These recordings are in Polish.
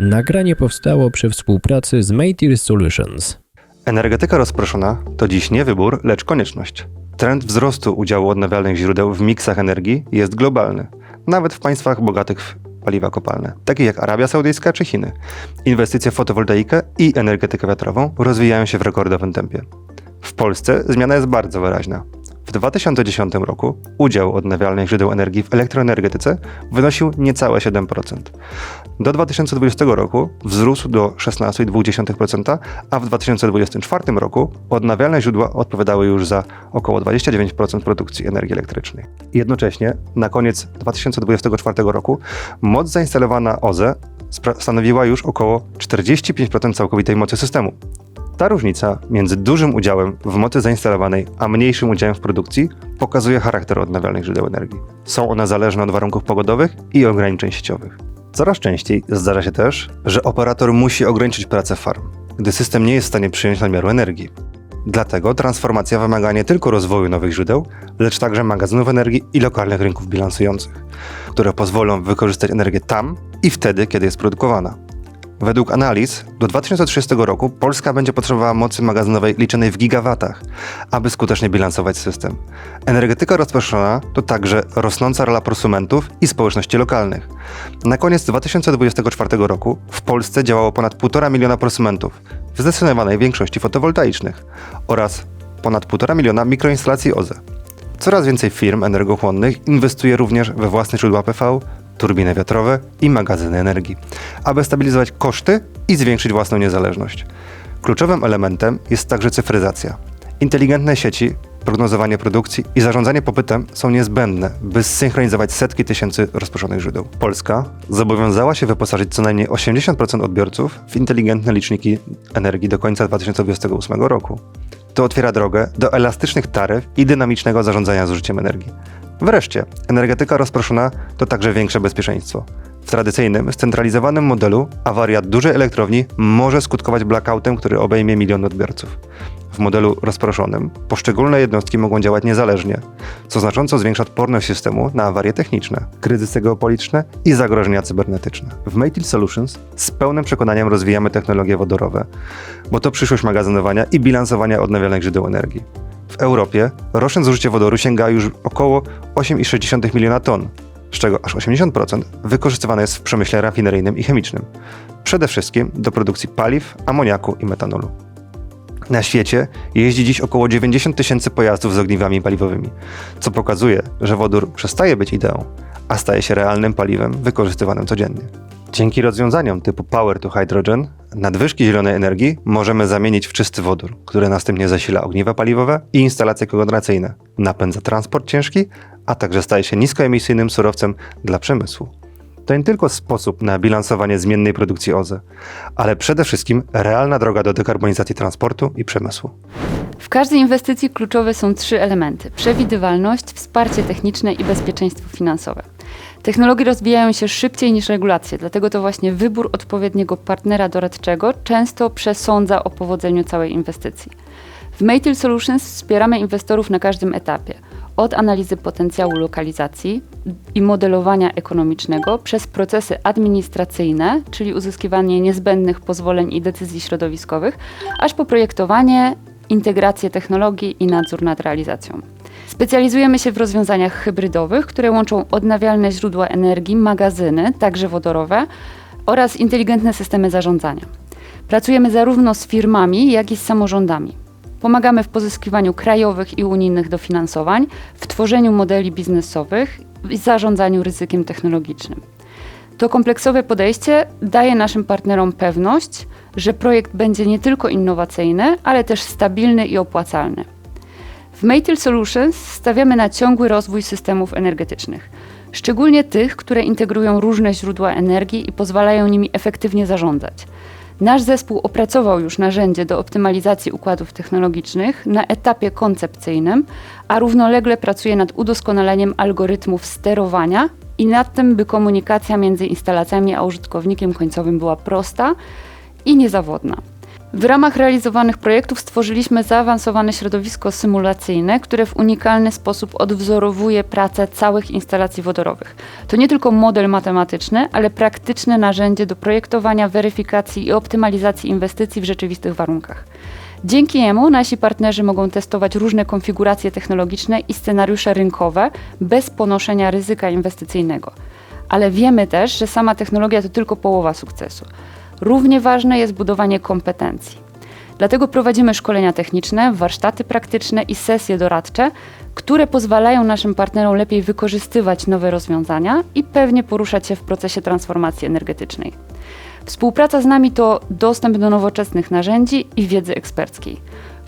Nagranie powstało przy współpracy z Maytier Solutions. Energetyka rozproszona to dziś nie wybór, lecz konieczność. Trend wzrostu udziału odnawialnych źródeł w miksach energii jest globalny, nawet w państwach bogatych w paliwa kopalne, takich jak Arabia Saudyjska czy Chiny. Inwestycje w fotowoltaikę i energetykę wiatrową rozwijają się w rekordowym tempie. W Polsce zmiana jest bardzo wyraźna. W 2010 roku udział odnawialnych źródeł energii w elektroenergetyce wynosił niecałe 7%. Do 2020 roku wzrósł do 16,2%, a w 2024 roku odnawialne źródła odpowiadały już za około 29% produkcji energii elektrycznej. Jednocześnie na koniec 2024 roku moc zainstalowana OZE stanowiła już około 45% całkowitej mocy systemu. Ta różnica między dużym udziałem w mocy zainstalowanej, a mniejszym udziałem w produkcji pokazuje charakter odnawialnych źródeł energii. Są one zależne od warunków pogodowych i ograniczeń sieciowych. Coraz częściej zdarza się też, że operator musi ograniczyć pracę farm, gdy system nie jest w stanie przyjąć nadmiaru energii. Dlatego transformacja wymaga nie tylko rozwoju nowych źródeł, lecz także magazynów energii i lokalnych rynków bilansujących, które pozwolą wykorzystać energię tam i wtedy, kiedy jest produkowana. Według analiz do 2030 roku Polska będzie potrzebowała mocy magazynowej liczonej w gigawatach, aby skutecznie bilansować system. Energetyka rozproszona to także rosnąca rola prosumentów i społeczności lokalnych. Na koniec 2024 roku w Polsce działało ponad 1,5 miliona prosumentów, w zdecydowanej większości fotowoltaicznych oraz ponad 1,5 miliona mikroinstalacji OZE. Coraz więcej firm energochłonnych inwestuje również we własne źródła PV, turbiny wiatrowe i magazyny energii, aby stabilizować koszty i zwiększyć własną niezależność. Kluczowym elementem jest także cyfryzacja. Inteligentne sieci, prognozowanie produkcji i zarządzanie popytem są niezbędne, by zsynchronizować setki tysięcy rozproszonych źródeł. Polska zobowiązała się wyposażyć co najmniej 80% odbiorców w inteligentne liczniki energii do końca 2028 roku. To otwiera drogę do elastycznych taryf i dynamicznego zarządzania zużyciem energii. Wreszcie, energetyka rozproszona to także większe bezpieczeństwo. W tradycyjnym, scentralizowanym modelu awaria dużej elektrowni może skutkować blackoutem, który obejmie miliony odbiorców. W modelu rozproszonym poszczególne jednostki mogą działać niezależnie, co znacząco zwiększa odporność systemu na awarie techniczne, kryzysy geopolityczne i zagrożenia cybernetyczne. W Maytil Solutions z pełnym przekonaniem rozwijamy technologie wodorowe, bo to przyszłość magazynowania i bilansowania odnawialnych źródeł energii. W Europie roczne zużycie wodoru sięga już około 8,6 miliona ton, z czego aż 80% wykorzystywane jest w przemyśle rafineryjnym i chemicznym, przede wszystkim do produkcji paliw, amoniaku i metanolu. Na świecie jeździ dziś około 90 tysięcy pojazdów z ogniwami paliwowymi, co pokazuje, że wodór przestaje być ideą, a staje się realnym paliwem wykorzystywanym codziennie. Dzięki rozwiązaniom typu Power to Hydrogen nadwyżki zielonej energii możemy zamienić w czysty wodór, który następnie zasila ogniwa paliwowe i instalacje kogeneracyjne, napędza transport ciężki, a także staje się niskoemisyjnym surowcem dla przemysłu. To nie tylko sposób na bilansowanie zmiennej produkcji OZE, ale przede wszystkim realna droga do dekarbonizacji transportu i przemysłu. W każdej inwestycji kluczowe są trzy elementy: przewidywalność, wsparcie techniczne i bezpieczeństwo finansowe. Technologie rozwijają się szybciej niż regulacje, dlatego to właśnie wybór odpowiedniego partnera doradczego często przesądza o powodzeniu całej inwestycji. W Maytil Solutions wspieramy inwestorów na każdym etapie. Od analizy potencjału lokalizacji i modelowania ekonomicznego przez procesy administracyjne, czyli uzyskiwanie niezbędnych pozwoleń i decyzji środowiskowych, aż po projektowanie, integrację technologii i nadzór nad realizacją. Specjalizujemy się w rozwiązaniach hybrydowych, które łączą odnawialne źródła energii, magazyny, także wodorowe oraz inteligentne systemy zarządzania. Pracujemy zarówno z firmami, jak i z samorządami. Pomagamy w pozyskiwaniu krajowych i unijnych dofinansowań, w tworzeniu modeli biznesowych i zarządzaniu ryzykiem technologicznym. To kompleksowe podejście daje naszym partnerom pewność, że projekt będzie nie tylko innowacyjny, ale też stabilny i opłacalny. W Maytil Solutions stawiamy na ciągły rozwój systemów energetycznych, szczególnie tych, które integrują różne źródła energii i pozwalają nimi efektywnie zarządzać. Nasz zespół opracował już narzędzie do optymalizacji układów technologicznych na etapie koncepcyjnym, a równolegle pracuje nad udoskonaleniem algorytmów sterowania i nad tym, by komunikacja między instalacjami a użytkownikiem końcowym była prosta i niezawodna. W ramach realizowanych projektów stworzyliśmy zaawansowane środowisko symulacyjne, które w unikalny sposób odwzorowuje pracę całych instalacji wodorowych. To nie tylko model matematyczny, ale praktyczne narzędzie do projektowania, weryfikacji i optymalizacji inwestycji w rzeczywistych warunkach. Dzięki niemu nasi partnerzy mogą testować różne konfiguracje technologiczne i scenariusze rynkowe bez ponoszenia ryzyka inwestycyjnego. Ale wiemy też, że sama technologia to tylko połowa sukcesu. Równie ważne jest budowanie kompetencji. Dlatego prowadzimy szkolenia techniczne, warsztaty praktyczne i sesje doradcze, które pozwalają naszym partnerom lepiej wykorzystywać nowe rozwiązania i pewnie poruszać się w procesie transformacji energetycznej. Współpraca z nami to dostęp do nowoczesnych narzędzi i wiedzy eksperckiej.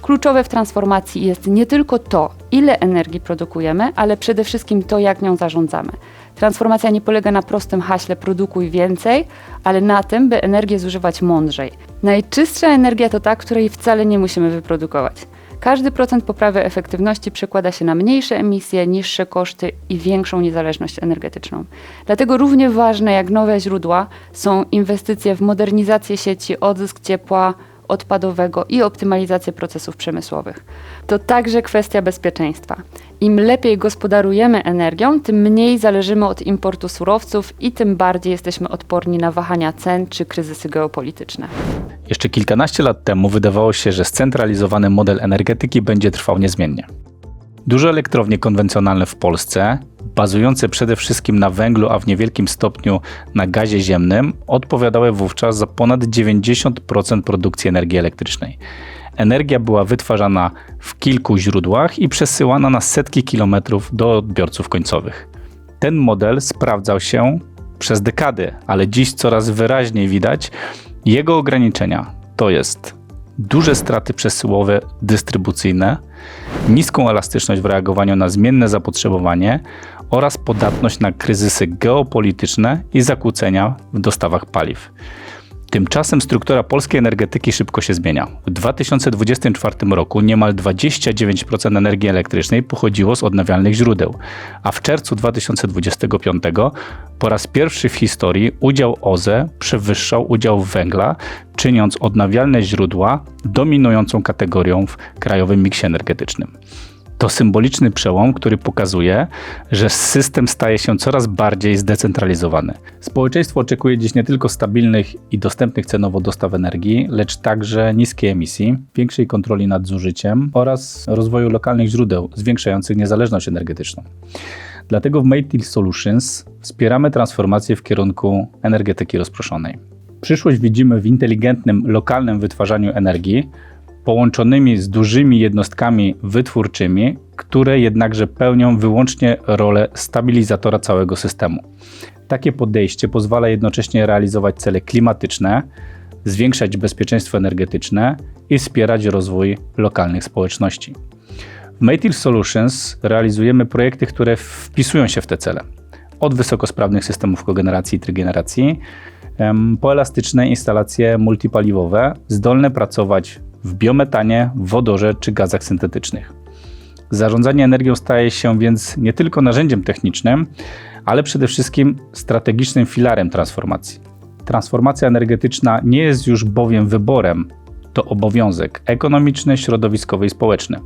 Kluczowe w transformacji jest nie tylko to, ile energii produkujemy, ale przede wszystkim to, jak nią zarządzamy. Transformacja nie polega na prostym haśle produkuj więcej, ale na tym, by energię zużywać mądrzej. Najczystsza energia to ta, której wcale nie musimy wyprodukować. Każdy procent poprawy efektywności przekłada się na mniejsze emisje, niższe koszty i większą niezależność energetyczną. Dlatego równie ważne jak nowe źródła są inwestycje w modernizację sieci, odzysk ciepła odpadowego i optymalizację procesów przemysłowych. To także kwestia bezpieczeństwa. Im lepiej gospodarujemy energią, tym mniej zależymy od importu surowców i tym bardziej jesteśmy odporni na wahania cen czy kryzysy geopolityczne. Jeszcze kilkanaście lat temu wydawało się, że scentralizowany model energetyki będzie trwał niezmiennie. Duże elektrownie konwencjonalne w Polsce, bazujące przede wszystkim na węglu, a w niewielkim stopniu na gazie ziemnym, odpowiadały wówczas za ponad 90% produkcji energii elektrycznej. Energia była wytwarzana w kilku źródłach i przesyłana na setki kilometrów do odbiorców końcowych. Ten model sprawdzał się przez dekady, ale dziś coraz wyraźniej widać jego ograniczenia. To jest duże straty przesyłowe dystrybucyjne, niską elastyczność w reagowaniu na zmienne zapotrzebowanie oraz podatność na kryzysy geopolityczne i zakłócenia w dostawach paliw. Tymczasem struktura polskiej energetyki szybko się zmienia. W 2024 roku niemal 29% energii elektrycznej pochodziło z odnawialnych źródeł, a w czerwcu 2025 po raz pierwszy w historii udział OZE przewyższał udział węgla, czyniąc odnawialne źródła dominującą kategorią w krajowym miksie energetycznym. To symboliczny przełom, który pokazuje, że system staje się coraz bardziej zdecentralizowany. Społeczeństwo oczekuje dziś nie tylko stabilnych i dostępnych cenowo dostaw energii, lecz także niskiej emisji, większej kontroli nad zużyciem oraz rozwoju lokalnych źródeł zwiększających niezależność energetyczną. Dlatego w Maytil Solutions wspieramy transformację w kierunku energetyki rozproszonej. Przyszłość widzimy w inteligentnym, lokalnym wytwarzaniu energii, połączonymi z dużymi jednostkami wytwórczymi, które jednakże pełnią wyłącznie rolę stabilizatora całego systemu. Takie podejście pozwala jednocześnie realizować cele klimatyczne, zwiększać bezpieczeństwo energetyczne i wspierać rozwój lokalnych społeczności. W Maytil Solutions realizujemy projekty, które wpisują się w te cele. Od wysokosprawnych systemów kogeneracji i trygeneracji, po elastyczne instalacje multipaliwowe, zdolne pracować w biometanie, wodorze czy gazach syntetycznych. Zarządzanie energią staje się więc nie tylko narzędziem technicznym, ale przede wszystkim strategicznym filarem transformacji. Transformacja energetyczna nie jest już bowiem wyborem, to obowiązek ekonomiczny, środowiskowy i społeczny.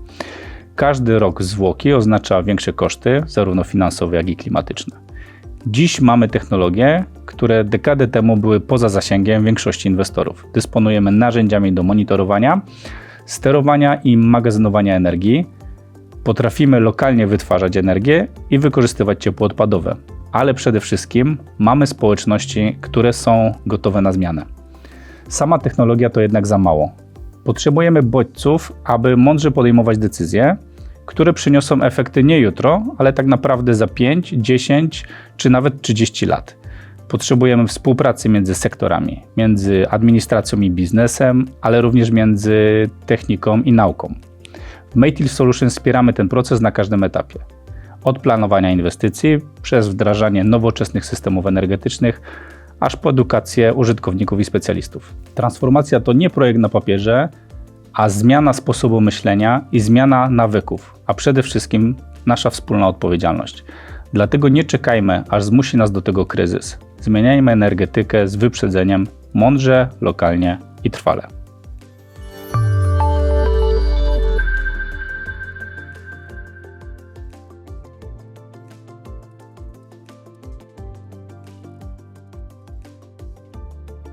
Każdy rok zwłoki oznacza większe koszty, zarówno finansowe, jak i klimatyczne. Dziś mamy technologie, które dekadę temu były poza zasięgiem większości inwestorów. Dysponujemy narzędziami do monitorowania, sterowania i magazynowania energii. Potrafimy lokalnie wytwarzać energię i wykorzystywać ciepło odpadowe, ale przede wszystkim mamy społeczności, które są gotowe na zmianę. Sama technologia to jednak za mało. Potrzebujemy bodźców, aby mądrze podejmować decyzje, które przyniosą efekty nie jutro, ale tak naprawdę za 5, 10 czy nawet 30 lat. Potrzebujemy współpracy między sektorami, między administracją i biznesem, ale również między techniką i nauką. W Maytil Solutions wspieramy ten proces na każdym etapie. Od planowania inwestycji, przez wdrażanie nowoczesnych systemów energetycznych, aż po edukację użytkowników i specjalistów. Transformacja to nie projekt na papierze, a zmiana sposobu myślenia i zmiana nawyków, a przede wszystkim nasza wspólna odpowiedzialność. Dlatego nie czekajmy, aż zmusi nas do tego kryzys. Zmieniajmy energetykę z wyprzedzeniem, mądrze, lokalnie i trwale.